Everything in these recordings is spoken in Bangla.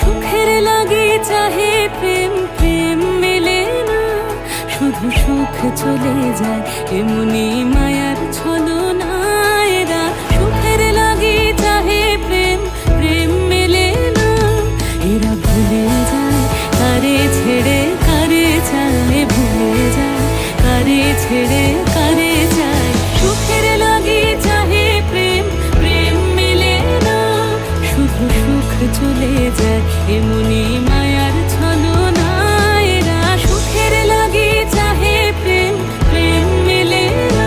সুখের লাগে চাহে প্রেম প্রেম মেলে না। শুধু সুখ চলে যায়, এমনি মায়ার ছলো না এরা। সুখের লাগে চাহে প্রেম প্রেম মেলে না। এরা ভুলে যায়, কারে ছেড়ে কারে চায় ভুলে যায়, কারে ছেড়ে সুখ চলে যায়, এমনি মায়ার ছলো না এরা সুখের লাগে চাহে প্রেম প্রেম মেলে না।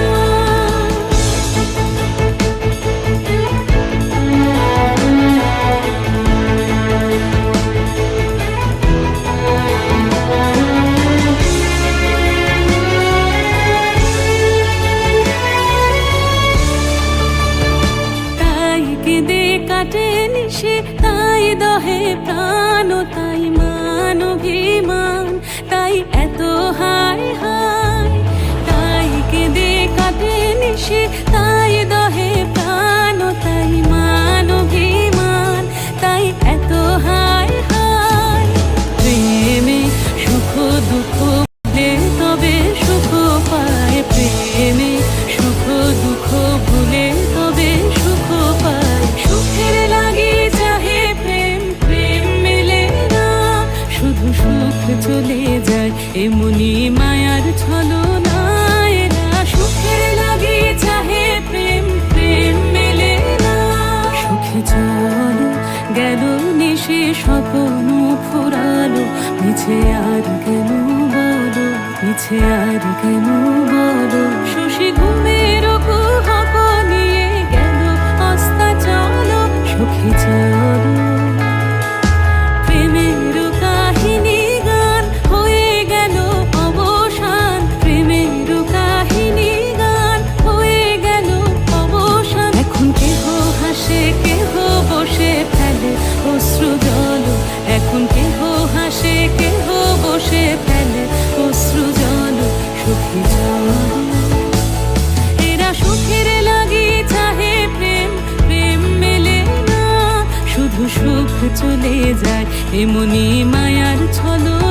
কাটে নিশে দহে প্রাণ এমনি মায়ার ছলো সুখের চাহে প্রেম প্রেম মেলে গেল নিশে মিছে আর কেন বলো, মিছে আর কেন বলো। শশী ঘুমের নিয়ে গেল অস্তা চলো। সুখে চলো সুখ চলে যায় এমনি মায়ার ছলো